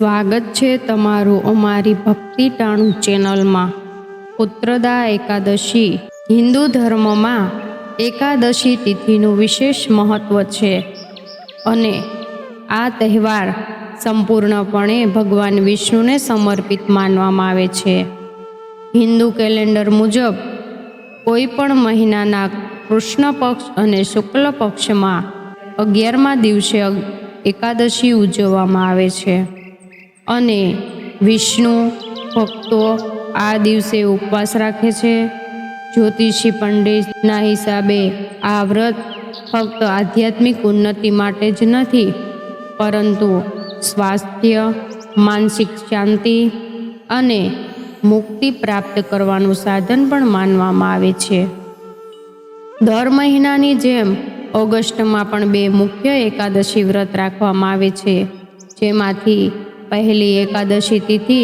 સ્વાગત છે તમારું અમારી ભક્તિ ટાણું ચેનલમાં. પુત્રદા એકાદશી. હિન્દુ ધર્મમાં એકાદશી તિથિનું વિશેષ મહત્વ છે અને આ તહેવાર સંપૂર્ણપણે ભગવાન વિષ્ણુને સમર્પિત માનવામાં આવે છે. હિન્દુ કેલેન્ડર મુજબ, કોઈ પણ મહિનાના કૃષ્ણ પક્ષ અને શુક્લ પક્ષમાં અગિયારમા દિવસે એકાદશી ઉજવવામાં આવે છે. અને વિષ્ણુ ભક્તો આ દિવસે ઉપવાસ રાખે છે. જ્યોતિષી પંડિતના હિસાબે આ વ્રત ફક્ત આધ્યાત્મિક ઉન્નતિ માટે જ નથી, પરંતુ સ્વાસ્થ્ય, માનસિક શાંતિ અને મુક્તિ પ્રાપ્ત કરવાનું સાધન પણ માનવામાં આવે છે. દર મહિનાની જેમ ઓગસ્ટમાં પણ બે મુખ્ય એકાદશી વ્રત રાખવામાં આવે છે, જેમાંથી પહેલી એકાદશી તિથિ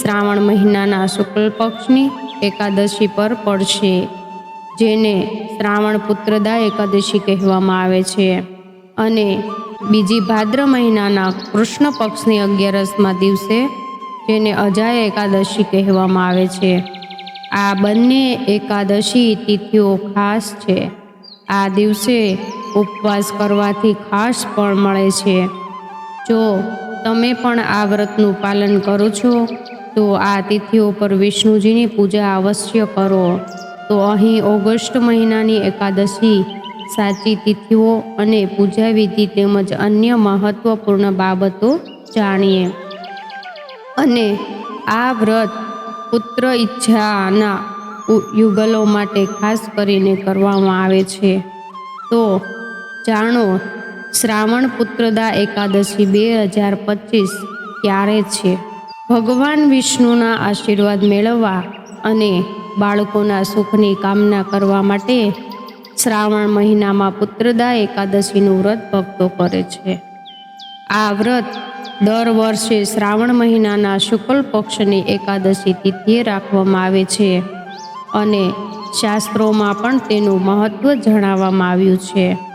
શ્રાવણ મહિનાના શુક્લ પક્ષની એકાદશી પર પડશે, જેને શ્રાવણ પુત્રદા એકાદશી કહેવામાં આવે છે. અને બીજી ભાદ્ર મહિનાના કૃષ્ણ પક્ષની અગિયારસમાં દિવસે જેને અજાય એકાદશી કહેવામાં આવે છે. આ બંને એકાદશી તિથિઓ ખાસ છે. આ દિવસે ઉપવાસ કરવાથી ખાસ ફળ મળે છે. જો તમે પણ આ વ્રતનું પાલન કરો છો, તો આ તિથિઓ પર વિષ્ણુજીની પૂજા અવશ્ય કરો. તો અહીં ઓગસ્ટ મહિનાની એકાદશી, સાચી તિથિઓ અને પૂજા વિધિ તેમજ અન્ય મહત્વપૂર્ણ બાબતો જાણીએ. અને આ વ્રત પુત્ર ઈચ્છાના યુગલો માટે ખાસ કરીને કરવામાં આવે છે. તો જાણો શ્રાવણ પુત્રદા એકાદશી બે હજાર પચીસ ક્યારે છે? ભગવાન વિષ્ણુના આશીર્વાદ મેળવવા અને બાળકોના સુખની કામના કરવા માટે શ્રાવણ મહિનામાં પુત્રદા એકાદશીનું વ્રત ભક્તો કરે છે. આ વ્રત દર વર્ષે શ્રાવણ મહિનાના શુક્લ પક્ષની એકાદશી તિથિએ રાખવામાં આવે છે અને શાસ્ત્રોમાં પણ તેનું મહત્ત્વ જણાવવામાં આવ્યું છે.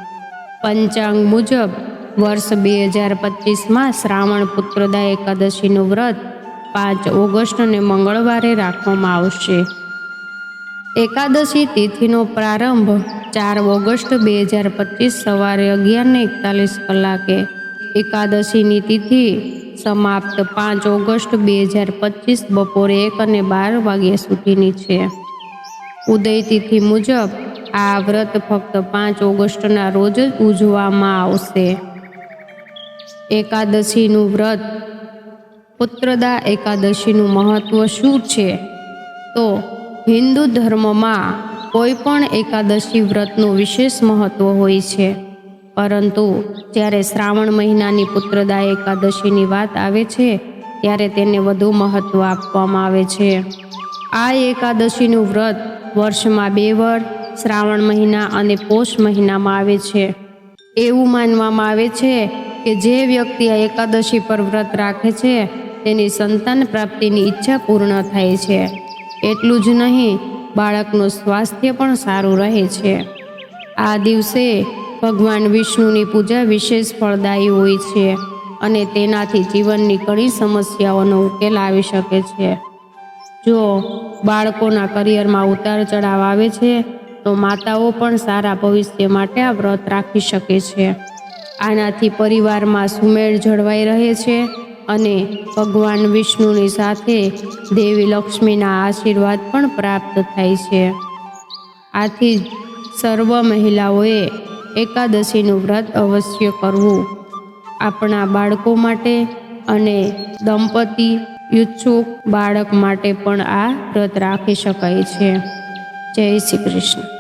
પંચાંગ મુજબ વર્ષ બે હજાર પચીસમાં શ્રાવણ પુત્રદા એકાદશીનું વ્રત પાંચ ઓગસ્ટને મંગળવારે રાખવામાં આવશે. એકાદશી તિથિનો પ્રારંભ ચાર ઓગસ્ટ બે હજાર પચીસ સવારે અગિયારને એકતાલીસ કલાકે. એકાદશીની તિથિ સમાપ્ત પાંચ ઓગસ્ટ બે હજાર પચીસ બપોરે એક અને બાર વાગ્યા સુધીની છે. ઉદય તિથિ મુજબ આ વ્રત ફક્ત પાંચ ઓગસ્ટના રોજ જ ઉજવવામાં આવશે. એકાદશીનું વ્રત, પુત્રદા એકાદશીનું મહત્વ શું છે? તો હિન્દુ ધર્મમાં કોઈ પણ એકાદશી વ્રતનું વિશેષ મહત્વ હોય છે. પરંતુ જ્યારે શ્રાવણ મહિનાની પુત્રદા એકાદશીની વાત આવે છે, ત્યારે તેને વધુ મહત્વ આપવામાં આવે છે. આ એકાદશીનું વ્રત વર્ષમાં બે વાર શ્રાવણ મહિના અને પોષ મહિનામાં આવે છે. એવું માનવામાં આવે છે કે જે વ્યક્તિ આ એકાદશી પર વ્રત રાખે છે, તેની સંતાન પ્રાપ્તિની ઈચ્છા પૂર્ણ થાય છે. એટલું જ નહીં, બાળકનું સ્વાસ્થ્ય પણ સારું રહે છે. આ દિવસે ભગવાન વિષ્ણુની પૂજા વિશેષ ફળદાયી હોય છે અને તેનાથી જીવનની ઘણી સમસ્યાઓનો ઉકેલ આવી શકે છે. જો બાળકોના કરિયરમાં ઉતાર ચઢાવ આવે છે તો માતાઓ પણ સારા ભવિષ્ય માટે આ વ્રત રાખી શકે છે. આનાથી પરિવારમાં સુમેળ જળવાઈ રહે છે અને ભગવાન વિષ્ણુની સાથે દેવી લક્ષ્મીના આશીર્વાદ પણ પ્રાપ્ત થાય છે. આથી સર્વ મહિલાઓએ એકાદશીનું વ્રત અવશ્ય કરવું. આપણા બાળકો માટે અને દંપતી ઈચ્છુક બાળક માટે પણ આ વ્રત રાખી શકાય છે. જય શ્રી કૃષ્ણ.